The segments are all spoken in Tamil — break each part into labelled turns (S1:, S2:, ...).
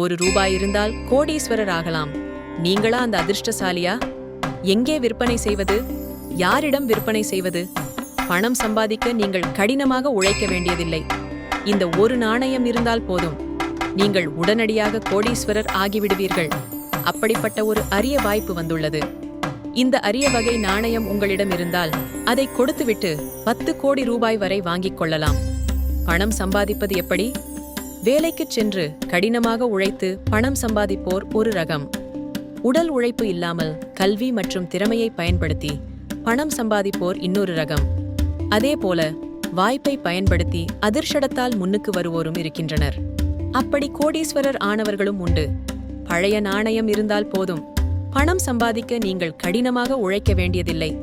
S1: ஒரு ரூபாய் இருந்தால் கோடீஸ்வரர் ஆகலாம். நீங்களா அந்த அதிர்ஷ்டசாலியா? எங்கே விற்பனை செய்வது? யாரிடம் விற்பனை செய்வது? பணம் சம்பாதிக்க நீங்கள் கடினமாக உழைக்க வேண்டியதில்லை. இந்த ஒரு நாணயம் இருந்தால் போதும். நீங்கள் உடனடியாக கோடீஸ்வரர் ஆகிவிடுவீர்கள். அப்படிப்பட்ட ஒரு அரிய வாய்ப்பு வந்துள்ளது. இந்த அரிய வகை நாணயம் உங்களிடம் இருந்தால் அதை கொடுத்துவிட்டு பத்து கோடி ரூபாய் வரை வாங்கிக் கொள்ளலாம். பணம் சம்பாதிப்பது எப்படி? வேலைக்குச் சென்று கடினமாக உழைத்து பணம் சம்பாதிப்போர் ஒரு ரகம். உடல் உழைப்பு இல்லாமல் கல்வி மற்றும் திறமையை பயன்படுத்தி பணம் சம்பாதிப்போர் இன்னொரு ரகம். அதேபோல வாய்ப்பை பயன்படுத்தி அதிர்ஷடத்தால் முன்னுக்கு வருவோரும் இருக்கின்றனர். அப்படி கோடீஸ்வரர் ஆனவர்களும் உண்டு. பழைய நாணயம் இருந்தால் போதும். பணம் சம்பாதிக்க நீங்கள் கடினமாக உழைக்க வேண்டியதில்லை.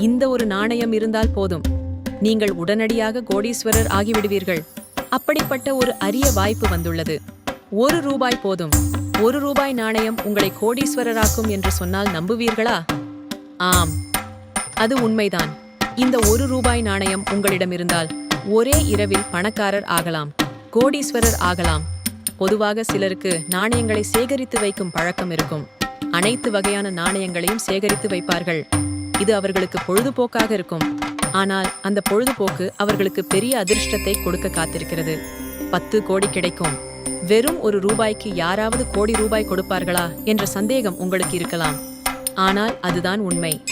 S1: இந்த ஒரு நாணயம் இருந்தால் போதும். நீங்கள் உடனடியாக கோடீஸ்வரர் ஆகிவிடுவீர்கள். அப்படிப்பட்ட ஒரு அரிய வாய்ப்பு வந்துள்ளது. ஒரு ரூபாய் போதும். ஒரு ரூபாய் நாணயம் உங்களை கோடீஸ்வரராக்கும் என்று சொன்னால் நம்புவீர்களா? ஆம். அது உண்மைதான். இந்த ஒரு ரூபாய் நாணயம் உங்களிடம் இருந்தால் ஒரே இரவில் பணக்காரர் ஆகலாம். கோடீஸ்வரர் ஆகலாம். பொதுவாக சிலருக்கு நாணயங்களை சேகரித்து வைக்கும் பழக்கம் இருக்கும். அனைத்து வகையான நாணயங்களையும் சேகரித்து வைப்பார்கள். இது அவர்களுக்கு பொழுதுபோக்காக இருக்கும். ஆனால் அந்த பொழுதுபோக்கு அவர்களுக்கு பெரிய அதிர்ஷ்டத்தை கொடுக்க காத்திருக்கிறது. பத்து கோடி கிடைக்கும். வெறும் ஒரு ரூபாய்க்கு யாராவது கோடி ரூபாய் கொடுப்பார்களா என்ற சந்தேகம் உங்களுக்கு இருக்கலாம். ஆனால் அதுதான் உண்மை.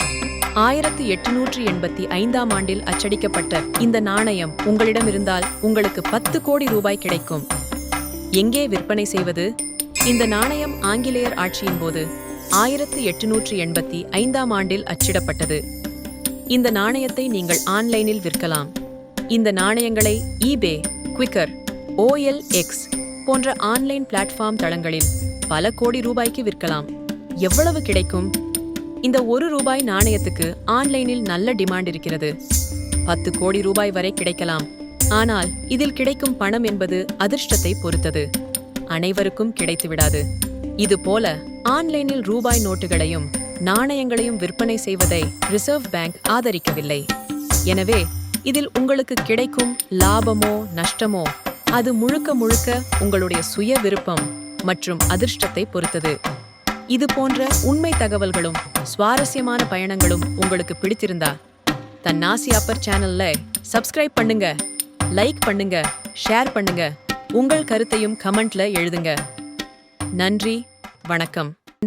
S1: ஆயிரத்து எட்டுநூற்று எண்பத்தி ஐந்தாம் ஆண்டில் அச்சடிக்கப்பட்ட இந்த நாணயம் உங்களிடம் இருந்தால் உங்களுக்கு பத்து கோடி ரூபாய் கிடைக்கும். எங்கே விற்பனை செய்வது? இந்த நாணயம் ஆங்கிலேயர் ஆட்சியின் போது ஆயிரத்து எட்டுநூற்று எண்பத்தி ஐந்தாம் ஆண்டில் அச்சிடப்பட்டது. இந்த நாணயத்தை நீங்கள் ஆன்லைனில் விற்கலாம். இந்த நாணயங்களை ஈபே குவிக்கர் எக்ஸ் போன்ற ஆன்லைன் பிளாட்ஃபார்ம் தளங்களில் பல கோடி ரூபாய்க்கு விற்கலாம். எவ்வளவு கிடைக்கும்? இந்த ஒரு ரூபாய் நாணயத்துக்கு ஆன்லைனில் நல்ல டிமாண்ட் இருக்கிறது. பத்து கோடி ரூபாய் வரை கிடைக்கலாம். ஆனால் இதில் கிடைக்கும் பணம் என்பது அதிர்ஷ்டத்தை பொறுத்தது. அனைவருக்கும் கிடைத்து விடாது ஆன்லைனில் ரூபாய் நோட்டுகளையும் நாணயங்களையும் விற்பனை செய்வதை ரிசர்வ் பேங்க் ஆதரிக்கவில்லை. எனவே இதில் உங்களுக்கு கிடைக்கும் லாபமோ நஷ்டமோ அது முழுக்க முழுக்க உங்களுடைய சுய விருப்பம் மற்றும் அதிர்ஷ்டத்தை பொறுத்தது. இது போன்ற உண்மை தகவல்களும் சுவாரஸ்யமான பயணங்களும் உங்களுக்கு பிடித்திருந்தா தன்னாசி அப்பர் சேனல்ல சப்ஸ்கிரைப் பண்ணுங்க லைக் பண்ணுங்க ஷேர் பண்ணுங்க உங்கள் கருத்தையும் கமெண்ட்ல எழுதுங்க. நன்றி வணக்கம்.